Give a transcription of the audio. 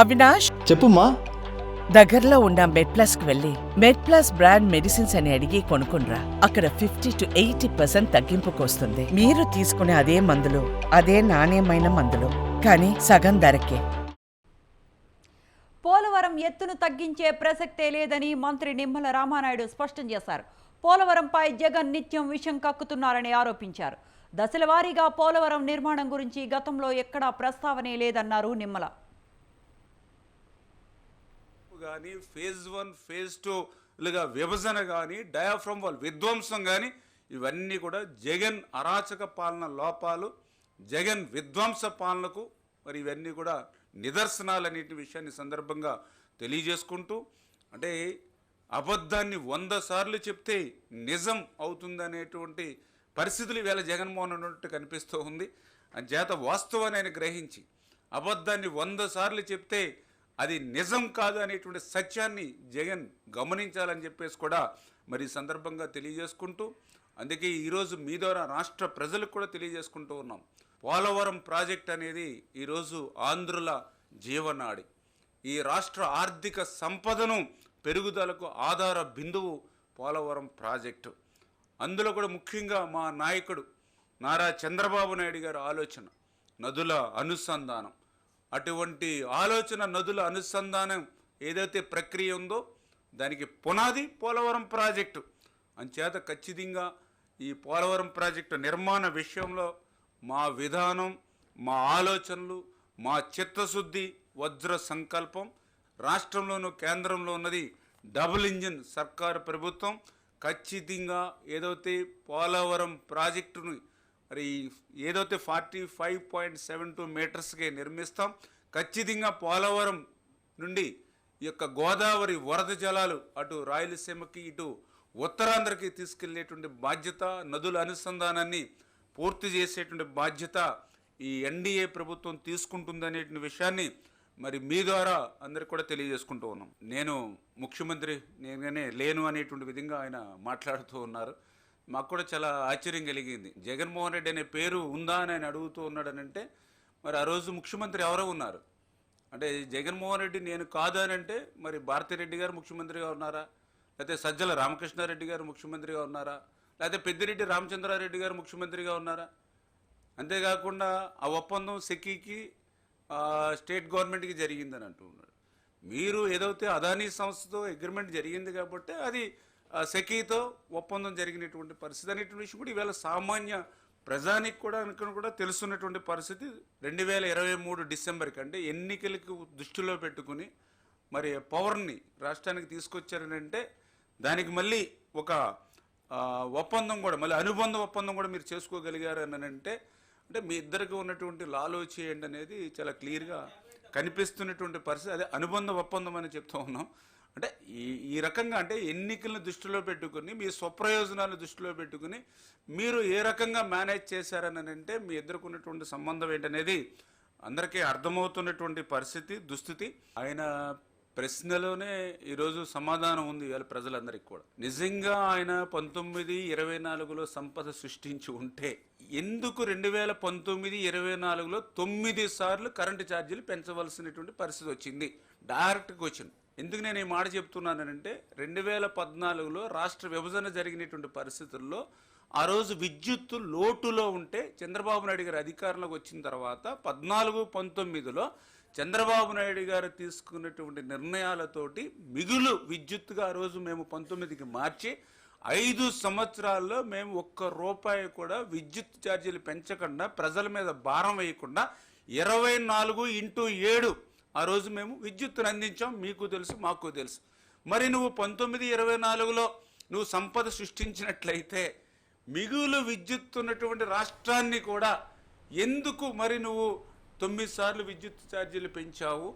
అవినాష్? చెప్పుమా దగ్గరలో ఉన్న మెడ్ ప్లస్కు వెళ్ళి మెడ్ ప్లస్ బ్రాండ్ మెడిసిన్స్ అని అడిగి కొనుక్కునరా అక్కడ ఫిఫ్టీ టు ఎయిటీ పర్సెంట్ తగ్గింపుకు వస్తుంది మీరు తీసుకునే అదే మందులు అదే నాణ్యమైన మందులు కానీ సగం ధరకే. పోలవరం ఎత్తును తగ్గించే ప్రసక్తే లేదని మంత్రి నిమ్మల రామానాయుడు స్పష్టం చేశారు. పోలవరంపై జగన్ నిత్యం విషం కక్కుతున్నారని ఆరోపించారు. దశల వారీగా పోలవరం నిర్మాణం గురించి గతంలో ఎక్కడా ప్రస్తావనే లేదన్నారు నిమ్మల. కానీ ఫేజ్ వన్ ఫేజ్ టూలుగా విభజన కానీ డయాఫ్రమ్ వాల్ విధ్వంసం కానీ ఇవన్నీ కూడా జగన్ అరాచక పాలన లోపాలు జగన్ విధ్వంస పాలనకు మరి ఇవన్నీ కూడా నిదర్శనాలు అనేటి విషయాన్ని సందర్భంగా తెలియజేసుకుంటూ అంటే అబద్ధాన్ని వంద సార్లు చెప్తే నిజం అవుతుందనేటువంటి పరిస్థితులు ఈవేళ జగన్మోహన్ ఉన్నట్టు కనిపిస్తూ ఉంది. అంచేత వాస్తవాన్ని ఆయన గ్రహించి అబద్ధాన్ని వంద సార్లు చెప్తే అది నిజం కాదు అనేటువంటి సత్యాన్ని జగన్ గమనించాలని చెప్పేసి కూడా మరి సందర్భంగా తెలియజేసుకుంటూ అందుకే ఈరోజు మీ ద్వారా రాష్ట్ర ప్రజలకు కూడా తెలియజేసుకుంటూ ఉన్నాం. పోలవరం ప్రాజెక్ట్ అనేది ఈరోజు ఆంధ్రుల జీవనాడి. ఈ రాష్ట్ర ఆర్థిక సంపదను పెరుగుదలకు ఆధార బిందువు పోలవరం ప్రాజెక్టు. అందులో కూడా ముఖ్యంగా మా నాయకుడు నారా చంద్రబాబు నాయుడు గారి ఆలోచన నదుల అనుసంధానం. అటువంటి ఆలోచన నదుల అనుసంధానం ఏదైతే ప్రక్రియ ఉందో దానికి పునాది పోలవరం ప్రాజెక్టు. అంచేత ఖచ్చితంగా ఈ పోలవరం ప్రాజెక్టు నిర్మాణ విషయంలో మా విధానం మా ఆలోచనలు మా చిత్తశుద్ధి వజ్ర సంకల్పం రాష్ట్రంలోనూ కేంద్రంలో ఉన్నది డబుల్ ఇంజిన్ సర్కారు ప్రభుత్వం ఖచ్చితంగా ఏదైతే పోలవరం ప్రాజెక్టును మరి ఏదైతే forty five point seven two మీటర్స్కి నిర్మిస్తాం ఖచ్చితంగా పోలవరం నుండి ఈ యొక్క గోదావరి వరద జలాలు అటు రాయలసీమకి ఇటు ఉత్తరాంధ్రకి తీసుకెళ్ళేటువంటి బాధ్యత నదుల అనుసంధానాన్ని పూర్తి చేసేటువంటి బాధ్యత ఈ ఎన్డీఏ ప్రభుత్వం తీసుకుంటుందనే విషయాన్ని మరి మీ ద్వారా అందరికి కూడా తెలియజేసుకుంటూ ఉన్నాం. నేను ముఖ్యమంత్రి నేనే లేను అనేటువంటి విధంగా ఆయన మాట్లాడుతూ ఉన్నారు. మాకు కూడా చాలా ఆశ్చర్యం కలిగింది. జగన్మోహన్ రెడ్డి అనే పేరు ఉందా అని ఆయన అడుగుతూ ఉన్నాడనంటే మరి ఆ రోజు ముఖ్యమంత్రి ఎవరో ఉన్నారు. అంటే జగన్మోహన్ రెడ్డి నేను కాదు అని అంటే మరి భారతిరెడ్డి గారు ముఖ్యమంత్రిగా ఉన్నారా? లేకపోతే సజ్జల రామకృష్ణారెడ్డి గారు ముఖ్యమంత్రిగా ఉన్నారా? లేకపోతే పెద్దిరెడ్డి రామచంద్రారెడ్డి గారు ముఖ్యమంత్రిగా ఉన్నారా? అంతేకాకుండా ఆ ఒప్పందం సెకీకి స్టేట్ గవర్నమెంట్కి జరిగిందని అంటూ ఉన్నాడు. మీరు ఏదైతే అదానీ సంస్థతో అగ్రిమెంట్ జరిగింది కాబట్టి అది సెకీతో ఒప్పందం జరిగినటువంటి పరిస్థితి అనేటువంటి విషయం కూడా ఈవేళ సామాన్య ప్రజానికి కూడా అనుకుని కూడా తెలుసున్నటువంటి పరిస్థితి రెండు వేల ఇరవై మూడు డిసెంబర్కి అంటే ఎన్నికలకు దృష్టిలో పెట్టుకుని మరి పవర్ని రాష్ట్రానికి తీసుకొచ్చారనంటే దానికి మళ్ళీ ఒక ఒప్పందం కూడా మళ్ళీ అనుబంధ ఒప్పందం కూడా మీరు చేసుకోగలిగారు అంటే అంటే మీ ఇద్దరికి ఉన్నటువంటి లాలో చేయండి అనేది చాలా క్లియర్గా కనిపిస్తున్నటువంటి పరిస్థితి అదే అనుబంధ ఒప్పందం అని చెప్తూ ఉన్నాం. అంటే ఈ ఈ రకంగా అంటే ఎన్నికలను దృష్టిలో పెట్టుకుని మీ స్వప్రయోజనాలు దృష్టిలో పెట్టుకుని మీరు ఏ రకంగా మేనేజ్ చేశారని అంటే మీ ఎదుర్కొన్నటువంటి సంబంధం ఏంటనేది అందరికీ అర్థమవుతున్నటువంటి పరిస్థితి దుస్థితి. ఆయన ప్రశ్నలోనే ఈరోజు సమాధానం ఉంది ఇవాళ ప్రజలందరికీ కూడా. నిజంగా ఆయన పంతొమ్మిది ఇరవై నాలుగులో సంపద సృష్టించి ఉంటే ఎందుకు రెండు వేల పంతొమ్మిది ఇరవై నాలుగులో తొమ్మిది సార్లు కరెంటు ఛార్జీలు పెంచవలసినటువంటి పరిస్థితి వచ్చింది? డైరెక్ట్గా వచ్చింది. ఎందుకు నేను ఈ మాట చెప్తున్నానంటే రెండు వేల పద్నాలుగులో రాష్ట్ర విభజన జరిగినటువంటి పరిస్థితుల్లో ఆ రోజు విద్యుత్తు లోటులో ఉంటే చంద్రబాబు నాయుడు గారు అధికారంలోకి వచ్చిన తర్వాత పద్నాలుగు పంతొమ్మిదిలో చంద్రబాబు నాయుడు గారు తీసుకున్నటువంటి నిర్ణయాలతోటి మిగులు విద్యుత్తుగా ఆ రోజు మేము పంతొమ్మిదికి మార్చి ఐదు సంవత్సరాల్లో మేము ఒక్క రూపాయి కూడా విద్యుత్ ఛార్జీలు పెంచకుండా ప్రజల మీద భారం వేయకుండా ఇరవై నాలుగు ఇంటూ ఏడు ఆ రోజు మేము విద్యుత్తును అందించాం. మీకు తెలుసు మాకు తెలుసు. మరి నువ్వు పంతొమ్మిది ఇరవై నాలుగులో నువ్వు సంపద సృష్టించినట్లయితే మిగులు విద్యుత్ ఉన్నటువంటి రాష్ట్రాన్ని కూడా ఎందుకు మరి నువ్వు తొమ్మిది సార్లు విద్యుత్ ఛార్జీలు పెంచావు.